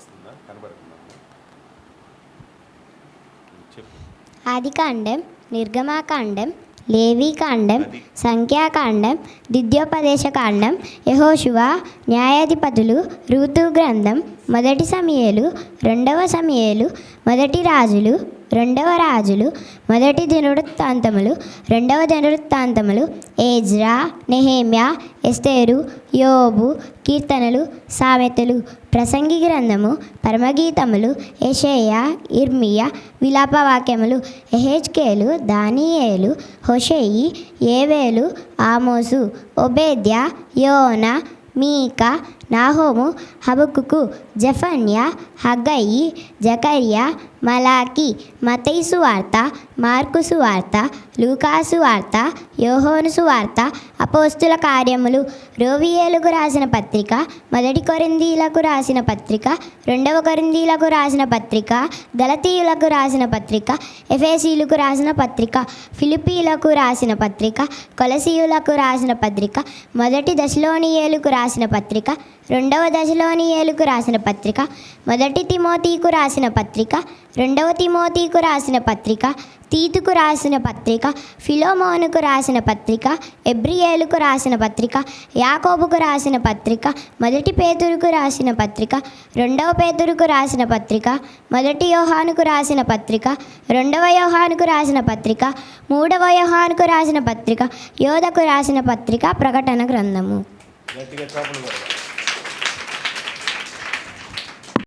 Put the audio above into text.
వస్తుందా? కనబడుతుందా? చెప్పు. ఆదికాండం నిర్గమాకాండం లేవీకాండం సంఖ్యాకాండం ద్వితీయోపదేశకాండం యహోశువ న్యాయాధిపతులు ఋతు గ్రంథం మొదటి సమయలు రెండవ సమయలు మొదటి రాజులు రెండవ రాజులు మొదటి దినవృత్తాంతములు రెండవ దినవృత్తాంతములు ఏజ్రా నెహేమ్యా ఎస్తేరు యోబు కీర్తనలు సామెతలు ప్రసంగి గ్రంథము పరమగీతములు యెషయా ఇర్మియా విలాపవాక్యములు ఎహెచ్కేలు దానియేలు హొషేయి ఏవేలు ఆమోసు ఒబేద్య యోన మీకా నాహోము హబకుకు జఫన్యా హగ్గయి జకరియా మలాకి మతైసు వార్త మార్కుసు వార్త లూకాసు వార్త యోహోనుసు వార్త అపోస్తుల కార్యములు రోవియేలకు రాసిన పత్రిక మొదటి కొరిందీలకు రాసిన పత్రిక రెండవ కొరిందీలకు రాసిన పత్రిక గలతీయులకు రాసిన పత్రిక ఎఫేసీలకు రాసిన పత్రిక ఫిలిపీలకు రాసిన పత్రిక కొలసీయులకు రాసిన పత్రిక మొదటి దశలోనియేలకు రాసిన పత్రిక రెండవ దశలోని ఏలుకు రాసిన పత్రిక మొదటి తిమోతికు రాసిన పత్రిక రెండవ తిమోతికు రాసిన పత్రిక తీతుకు రాసిన పత్రిక ఫిలోమోనుకు రాసిన పత్రిక ఎబ్రియేలుకు రాసిన పత్రిక యాకోబుకు రాసిన పత్రిక మొదటి పేతురుకు రాసిన పత్రిక రెండవ పేతురుకు రాసిన పత్రిక మొదటి యోహానుకు రాసిన పత్రిక రెండవ యోహానుకు రాసిన పత్రిక మూడవ యోహానుకు రాసిన పత్రిక యోధకు రాసిన పత్రిక ప్రకటన గ్రంథము గట్టిగా